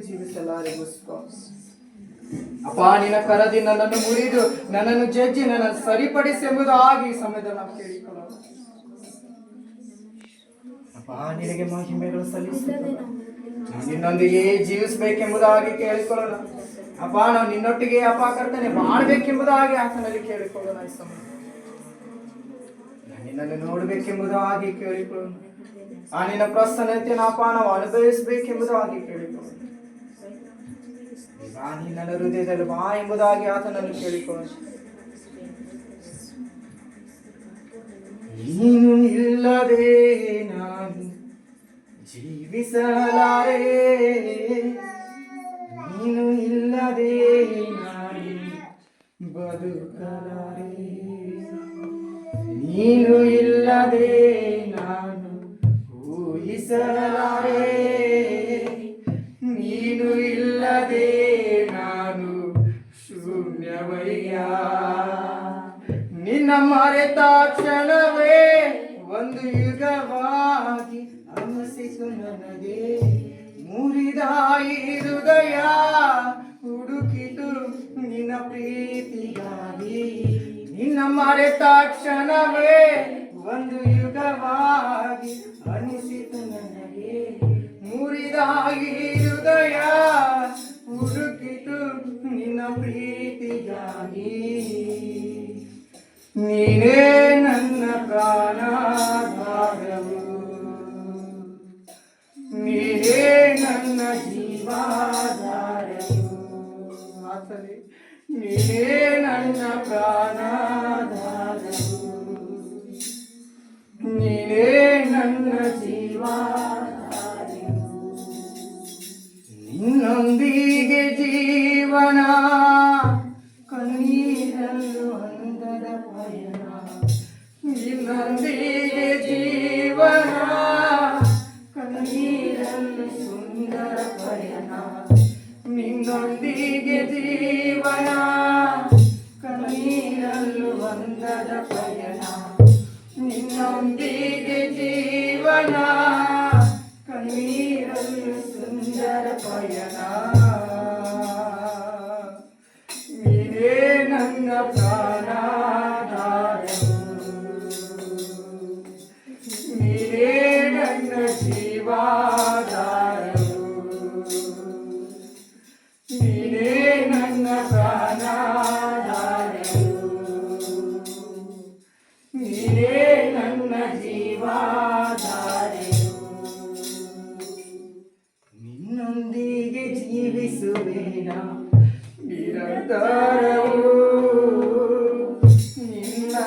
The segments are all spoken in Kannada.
ನಾವು ಎಂದಿಗೂ ಜೀವಿಸಲಾರೆ ಗುಸ್ಪಾಸ್ ಅಪ್ಪ, ನಿನ್ನ ಕರದಿ ನನ್ನನ್ನು ಮುರಿದು ನನ್ನನ್ನು ಜಜ್ಜಿ ನನ್ನನ್ನು ಸರಿಪಡಿಸಿ ಎಂಬುದಾಗಿ ಈ ಸಮಯದಲ್ಲಿ ನಾವು ಕೇಳಿಕೊಳ್ಳೋಣ ನಿನಗೆ ಮಹಿಮೆಗಳು ಸಲ್ಲಿಸುತ್ತೇವೆ ನಾವು ನಿನ್ನೊಂದಿಗೆ ಜೀವಿಸಬೇಕೆಂಬುದಾಗಿ ಕೇಳಿಕೊಳ್ಳೋಣ. ಅಪ್ಪ ನಾವು ನಿನ್ನೊಟ್ಟಿಗೆ ಅಪ್ಪ ಕರ್ತನೆ ಮಾಡಬೇಕೆಂಬುದಾಗಿ ಆತನಲ್ಲಿ ಕೇಳಿಕೊಳ್ಳೋಣ ಈ ಸಮಯ. ನಿನ್ನನ್ನು ನೋಡಬೇಕೆಂಬುದಾಗಿ ಕೇಳಿಕೊಳ್ಳೋಣ. ಆ ನಿನ್ನ ಪ್ರಸನ್ನತೆಯನ್ನು ಅಪ್ಪ, ನಾವು ಅನುಭವಿಸಬೇಕೆಂಬುದಾಗಿ ಕೇಳಿಕೊಳ್ಳೋಣ. ನೀ ನನ್ನ ಹೃದಯದಲ್ಲಿ ಬಾ ಎಂಬುದಾಗಿ ಆತನನ್ನು ಕೇಳಿಕೊಳ್ಳೋಣ ನೀನು ಇಲ್ಲದೆ ನಾನು ಜೀವಿಸಲಾರೆ. ನೀನು ಇಲ್ಲದೆ ನಾನು ಬದುಕಲಾರೆ. ನೀನು ಇಲ್ಲದೆ ನಾನು ಊಹಿಸಲಾರೆ. ನಿನ್ನ ಮರೆತ ಕ್ಷಣವೇ ಒಂದು ಯುಗವಾಗಿ ಅನಿಸಿತು ನನಗೆ. ಮುರಿದಾಯಿ ಹೃದಯ ಹುಡುಕಿತು ನಿನ್ನ ಪ್ರೀತಿಗಾಗಿ. ನಿನ್ನ ಮರೆತಾಕ್ಷಣವೇ ಒಂದು ಯುಗವಾಗಿ ಅನಿಸಿತು ನನಗೆ. ಮುರಿದ ನಿನ್ನೊಂದಿಗೆ ಜೀವನ. ಕಣ್ಣೀರಲ್ಲೂ ಅಂದದ ಪಯಣ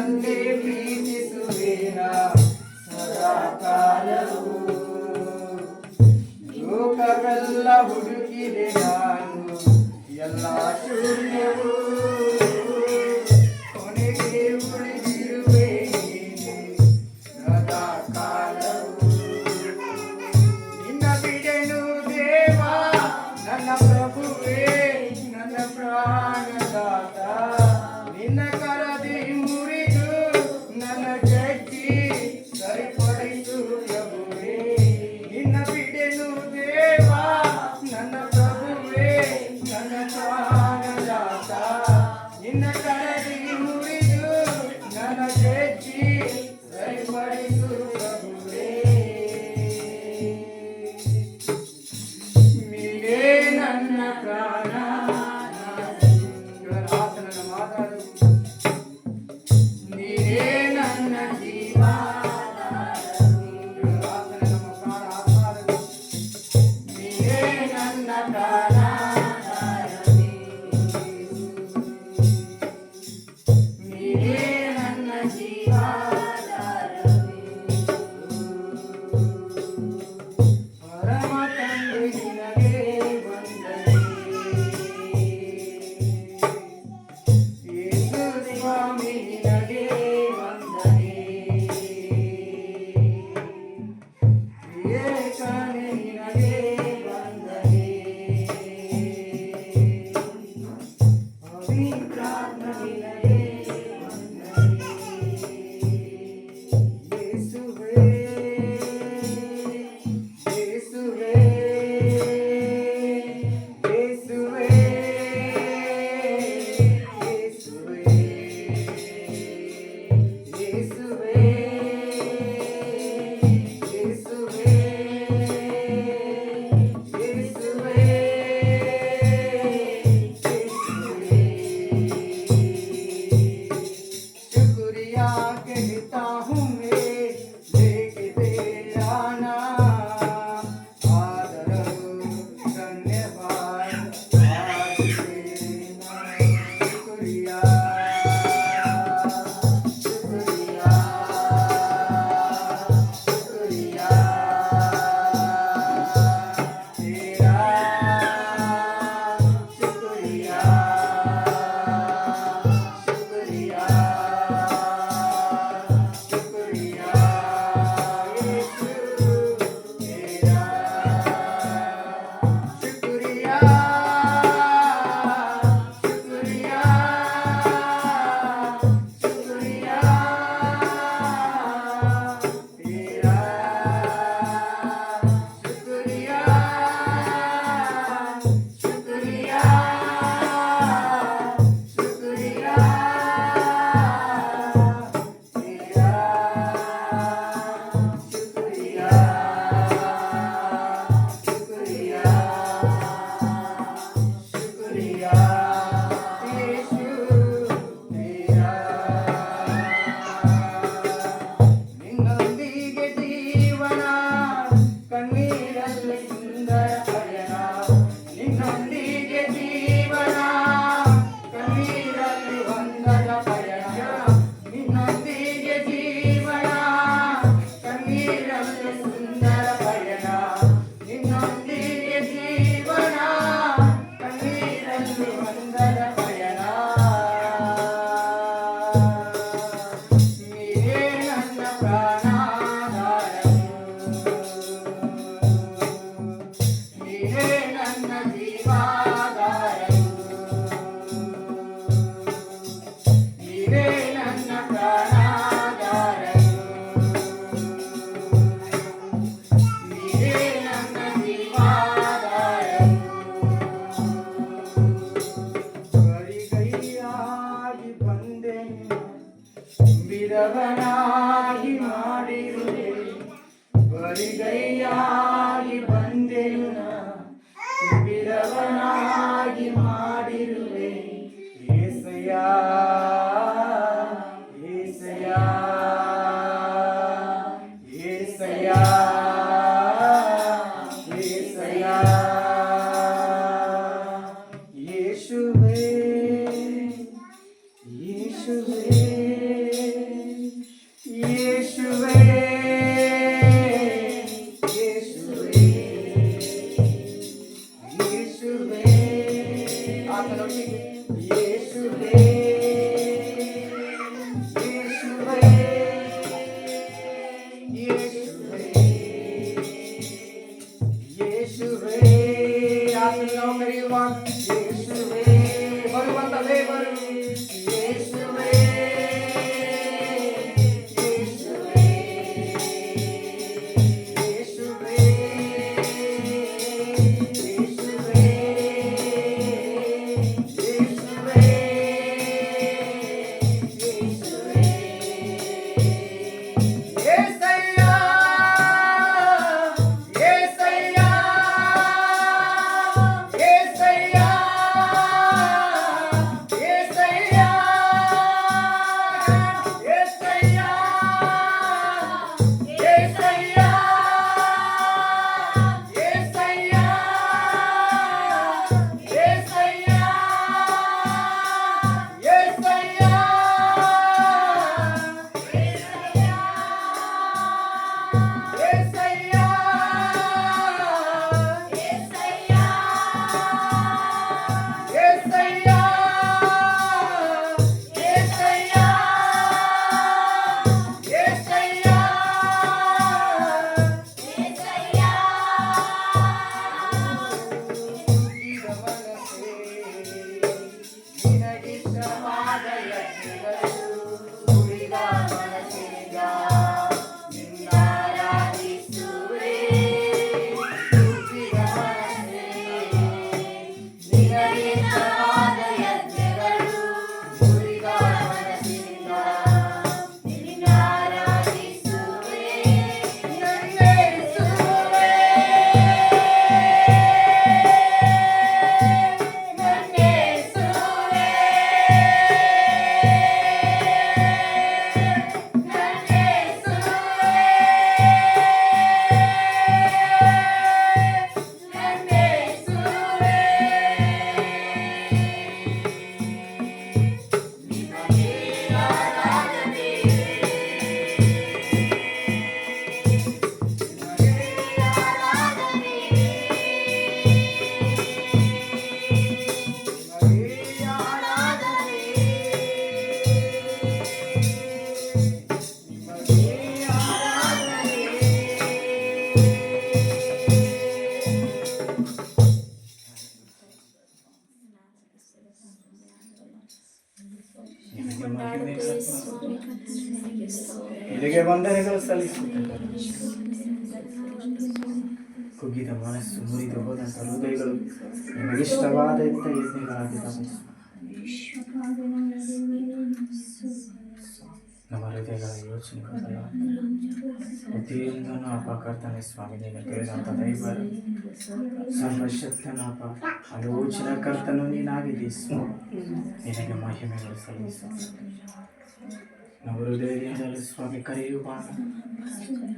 ನಿನ್ನನ್ನೇ ಪ್ರೀತಿಸುವೇನ ಕುಗ್ಗಿದ ಮನಸ್ಸು ಮುರಿದು ಹೋದಂಥ ಹೃದಯಗಳು ನಿಮಗಿಷ್ಟವಾದ ಇಷ್ಟವಾದ ನಮ್ಮ ಹೃದಯಗಳ ಯೋಚನೆ ಪ್ರತಿಯೊಂದನ್ನು ಅಪ್ಪ ಕರ್ತನೆ ಸ್ವಾಮಿ, ನೀನು ತಿಳಿದಂಥ ದೈವರ ಸರ್ವಶಕ್ತನ ಅಪ್ಪ ಆಲೋಚನಾ ಕರ್ತನು ನೀನಾಗಿದ್ದೀ ಸ್ವಾಮಿ. ನಿನಗೆ ಮಹಿಮೆಗಳು ಸಲ್ಲಿಸ ನವರುದಯದಿಂದಲೂ ಸ್ವಾಮಿ ಕರೆಯು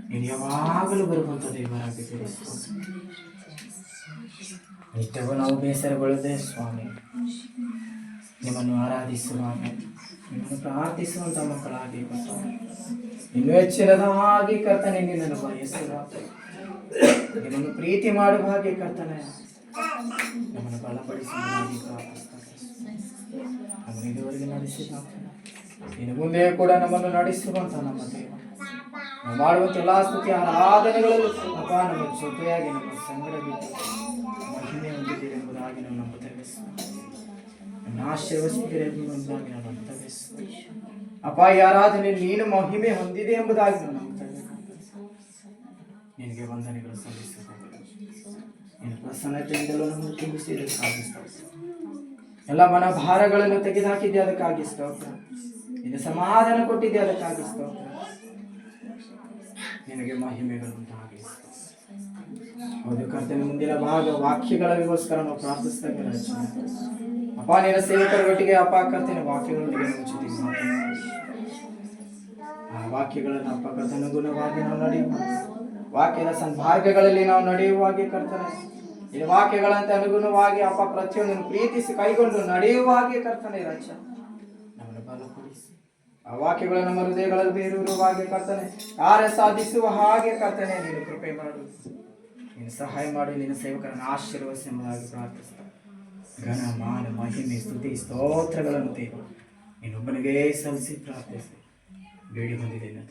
ನೀನು ಯಾವಾಗಲೂ ಬರುವಂಥ ದೇವರಾಗಿ ತಿಳಿಸುವ ನಿತ್ಯವೂ ನಾವು ಬೇಸರಗೊಳ್ಳದೆ ಸ್ವಾಮಿ, ನಿಮ್ಮನ್ನು ಆರಾಧಿಸುವ ನಿಮ್ಮನ್ನು ಪ್ರಾರ್ಥಿಸುವಂಥ ಮಕ್ಕಳಾಗಿ ಇನ್ನೂ ಹೆಚ್ಚಿನದಾಗಿ ಕರ್ತನೆ ನಿನ್ನನ್ನು ಬಯಸುವ ನಿಮ್ಮನ್ನು ಪ್ರೀತಿ ಮಾಡುವ ಹಾಗೆ ಕರ್ತನೆ ನಮ್ಮನ್ನು ಬಲಪಡಿಸುವ ಹಾಗೆ ಇದುವರೆಗೆ ನಡೆಸಿದ ಇನ್ನು ಮುಂದೆ ಕೂಡ ನಮ್ಮನ್ನು ನಡೆಸುವಂತ ನಮ್ಮ ದೇವ. ನಾವು ಮಾಡುವಂತ ಎಲ್ಲಾ ಸ್ತುತಿ, ಆರಾಧನೆಗಳಲ್ಲೂ ಅಪ ನಮ್ಮ ನಮ್ಮ ಸಂಗಡ ಮಹಿಮೆ ಸ್ವಾಮಿ. ನನ್ನ ಸ್ವಾಮಿ. ಅಪ್ಪ, ಈ ಆರಾಧನೆ ನೀನು ಮಹಿಮೆ ಹೊಂದಿದೆ ಎಂಬುದಾಗಿ ನಂಬುತ್ತೇವೆ ನಿನಗೆ ವಂದನೆಗಳು ಸಲ್ಲಿಸುತ್ತೇವೆ. ಪ್ರಸನ್ನತೆಯಿಂದಲೂ ನಮ್ಮನ್ನು ತುಂಬಿಸಿ ಎಲ್ಲ ಮನ ಭಾರಗಳನ್ನು ತೆಗೆದುಹಾಕಿದ್ದೆ ಅದಕ್ಕಾಗಿ ಸ್ತೋತ್ರ. ನಿನ್ನ ಸಮಾಧಾನ ಕೊಟ್ಟಿದ್ದೆ ಅದಕ್ಕಾಗಿ ಸ್ತೋತ್ರ. ನಿನಗೆ ಮಹಿಮೆಗಳು ಉಂಟಾಗಲಿ ಹೌದು, ಕರ್ತನ ಮುಂದಿನ ಭಾಗ ವಾಕ್ಯಗಳಿಗೋಸ್ಕರ ನಾವು ಪ್ರಾರ್ಥಿಸ್ತೇವೆ ರಚನೆ ಅಪ್ಪ, ನಿನ್ನ ಸೇವಕರ ಒಟ್ಟಿಗೆ ಅಪ್ಪ, ಕರ್ತನ ವಾಕ್ಯಗಳೊಂದಿಗೆ ನಾವು ಆ ವಾಕ್ಯಗಳನ್ನು ಅಪ್ಪ ಕರ್ತನುಗುಣವಾಗಿ ನಾವು ನಡೆಯುವ. ವಾಕ್ಯದ ಸಂಭಾಗ್ಯಗಳಲ್ಲಿ ನಾವು ನಡೆಯುವಾಗೆ ಕರ್ತನೆ. ಈ ವಾಕ್ಯಗಳಂತೆ ಅನುಗುಣವಾಗಿ ಅಪ್ಪ, ಪ್ರತಿಯೊಂದನ್ನು ಪ್ರೀತಿಸಿ ಕೈಗೊಂಡು ನಡೆಯುವಾಗೆ ಕರ್ತನೆ ರಚ ನಮ್ಮನ್ನು ಬಲಪಡಿಸಿ ಆ ವಾಕ್ಯಗಳು ನಮ್ಮ ಹೃದಯಗಳಲ್ಲಿ ಬೇರೂರುವ ಹಾಗೆ ಕರ್ತನೆ. ಕಾರ್ಯ ಸಾಧಿಸುವ ಹಾಗೆ ಕರ್ತನೆ, ನೀನು ಕೃಪೆ ಮಾಡು. ನೀನು ಸಹಾಯ ಮಾಡಿ ನಿನ್ನ ಸೇವಕರನ್ನು ಆಶೀರ್ವದಿಸಿ ಪ್ರಾರ್ಥಿಸ್ತಾ. ಘನ, ಮಾನ, ಮಹಿಮೆ, ಸ್ತುತಿ, ಸ್ತೋತ್ರಗಳನ್ನು ದೇವ ನೀನೊಬ್ಬನಿಗೆ ಸಲ್ಲಿಸಿ ಪ್ರಾರ್ಥಿಸಿ. ಬೇಡಿ ಬಂದಿದೆ ನನ್ನ